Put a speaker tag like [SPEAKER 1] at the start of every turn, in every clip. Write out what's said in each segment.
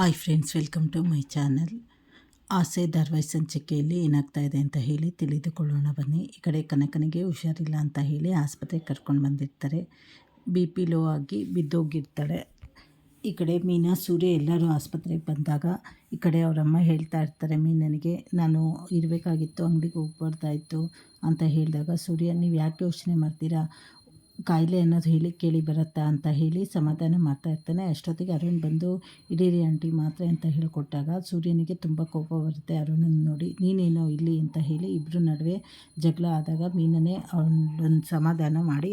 [SPEAKER 1] Hi friends welcome to my channel Aase ಧಾರವಾಹಿ ಸಂಚಿಕೆಯಲ್ಲಿ ಏನಾಗ್ತಾ ಇದೆ ಅಂತ ಹೇಳಿ ತಿಳಿದುಕೊಳ್ಳೋಣ ಬನ್ನಿ. ಈ ಕಡೆ ಕನಕನಿಗೆ ಹುಷಾರಿಲ್ಲ ಅಂತ ಹೇಳಿ ಆಸ್ಪತ್ರೆಗೆ ಕರ್ಕೊಂಡು ಬಂದಿರ್ತಾರೆ. ಬಿ ಪಿ ಲೋ ಆಗಿ ಬಿದ್ದೋಗಿರ್ತಾಳೆ. ಈ ಕಡೆ ಮೀನಾ, ಸೂರ್ಯ ಎಲ್ಲರೂ ಆಸ್ಪತ್ರೆಗೆ ಬಂದಾಗ ಈ ಕಡೆ ಅವರಮ್ಮ ಹೇಳ್ತಾ ಇರ್ತಾರೆ, ಮೀನನಿಗೆ ನಾನು ಇರಬೇಕಾಗಿತ್ತು, ಅಂಗಡಿಗೆ ಹೋಗ್ಬಾರ್ದಾಯಿತು ಅಂತ ಹೇಳಿದಾಗ ಸೂರ್ಯ, ನೀವು ಯಾಕೆ ಯೋಚನೆ ಮಾಡ್ತೀರಾ? ಕಾಯಿಲೆ ಅನ್ನೋದು ಹೇಳಿ ಕೇಳಿ ಬರುತ್ತಾ ಅಂತ ಹೇಳಿ ಸಮಾಧಾನ ಮಾಡ್ತಾ ಇರ್ತಾನೆ. ಅಷ್ಟೊತ್ತಿಗೆ ಅರುಣ್ ಬಂದು, ಇಡೀರಿ ಆಂಟಿ, ಮಾತ್ರೆ ಅಂತ ಹೇಳಿಕೊಟ್ಟಾಗ ಸೂರ್ಯನಿಗೆ ತುಂಬ ಕೋಪ ಬರುತ್ತೆ. ಅರುಣನ ನೋಡಿ, ನೀನೇನೋ ಇಲ್ಲಿ? ಅಂತ ಹೇಳಿ ಇಬ್ಬರು ನಡುವೆ ಜಗಳ ಆದಾಗ ಮೀನನೇ ಅವನೊಂದು ಸಮಾಧಾನ ಮಾಡಿ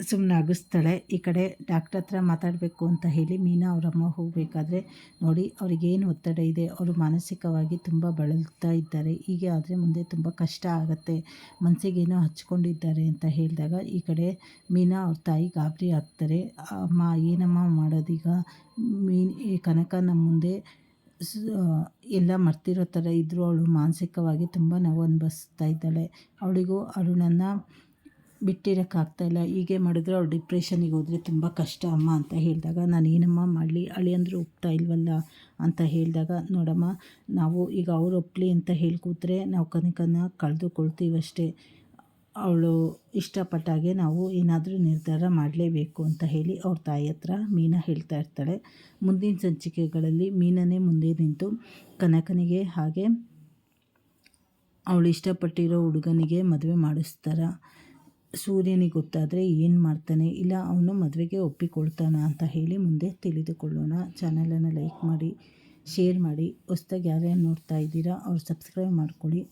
[SPEAKER 1] ಸುಮ್ಮನೆ ಅಗಿಸ್ತಾಳೆ ಈ ಕಡೆ ಡಾಕ್ಟ್ರ್ ಹತ್ರ ಮಾತಾಡಬೇಕು ಅಂತ ಹೇಳಿ ಮೀನಾ ಅವರಮ್ಮ ಹೋಗಬೇಕಾದ್ರೆ ನೋಡಿ ಅವ್ರಿಗೇನು ಒತ್ತಡ ಇದೆ, ಅವರು ಮಾನಸಿಕವಾಗಿ ತುಂಬ ಬಳಲ್ತಾ ಇದ್ದಾರೆ, ಹೀಗೆ ಆದರೆ ಮುಂದೆ ತುಂಬ ಕಷ್ಟ ಆಗುತ್ತೆ ಮನಸ್ಸಿಗೇನೋ ಹಚ್ಕೊಂಡಿದ್ದಾರೆ ಅಂತ ಹೇಳಿದಾಗ ಈ ಕಡೆ ಮೀನಾ ಅವ್ರ ತಾಯಿ ಗಾಬರಿ ಆಗ್ತಾರೆ, ಅಮ್ಮ ಏನಮ್ಮ ಮಾಡೋದೀಗ, ಮೀನ್ ಈ ಕನಕ ನಮ್ಮ ಮುಂದೆ ಎಲ್ಲ ಮರ್ತಿರೋ ಥರ ಇದ್ದರೂ ಅವಳು ಮಾನಸಿಕವಾಗಿ ತುಂಬ ನೋವು ಅನುಭವಿಸ್ತಾ ಇದ್ದಾಳೆ, ಅವಳಿಗೂ ಅರುಣನ್ನು ಬಿಟ್ಟಿರೋಕ್ಕಾಗ್ತಾಯಿಲ್ಲ ಹೀಗೆ ಮಾಡಿದ್ರೆ ಅವ್ರು ಡಿಪ್ರೆಷನಿಗೆ ಹೋದರೆ ತುಂಬ ಕಷ್ಟ ಅಮ್ಮ ಅಂತ ಹೇಳಿದಾಗ, ನಾನು ಏನಮ್ಮ ಮಾಡಲಿ? ಅಳಿಯಂದ್ರು ಒಪ್ತಾ ಇಲ್ವಲ್ಲ? ಅಂತ ಹೇಳಿದಾಗ, ನೋಡಮ್ಮ, ನಾವು ಈಗ ಅವ್ರು ಒಪ್ಪಲಿ ಅಂತ ಹೇಳಿ ಕೂತ್ರೆ ನಾವು ಕನಕನ ಕಳೆದುಕೊಳ್ತೀವಷ್ಟೇ ಅವಳು ಇಷ್ಟಪಟ್ಟಾಗೆ ನಾವು ಏನಾದರೂ ನಿರ್ಧಾರ ಮಾಡಲೇಬೇಕು ಅಂತ ಹೇಳಿ ಅವ್ರ ತಾಯಿ ಹತ್ರ ಮೀನಾ ಹೇಳ್ತಾ ಇರ್ತಾಳೆ. ಮುಂದಿನ ಸಂಚಿಕೆಗಳಲ್ಲಿ ಮೀನನೇ ಮುಂದೆ ನಿಂತು ಕನಕನಿಗೆ ಹಾಗೆ ಅವಳು ಇಷ್ಟಪಟ್ಟಿರೋ ಹುಡುಗನಿಗೆ ಮದುವೆ ಮಾಡಿಸ್ತಾರೆ. ಸೂರ್ಯನಿಗೆ ಗೊತ್ತಾದರೆ ಏನು ಮಾಡ್ತಾನೆ, ಇಲ್ಲ ಅವನು ಮದುವೆಗೆ ಒಪ್ಪಿಕೊಳ್ತಾನ ಅಂತ ಹೇಳಿ ಮುಂದೆ ತಿಳಿದುಕೊಳ್ಳೋಣ. ಚಾನಲನ್ನು ಲೈಕ್ ಮಾಡಿ, ಶೇರ್ ಮಾಡಿ, ಹೊಸ್ದಾಗಿ ಯಾರ್ಯಾರು ನೋಡ್ತಾ ಇದ್ದೀರಾ, ಅವ್ರು ಸಬ್ಸ್ಕ್ರೈಬ್ ಮಾಡ್ಕೊಳ್ಳಿ.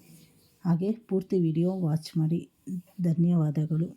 [SPEAKER 1] ಹಾಗೆ ಪೂರ್ತಿ ವಿಡಿಯೋ ವಾಚ್ ಮಾಡಿ. ಧನ್ಯವಾದಗಳು.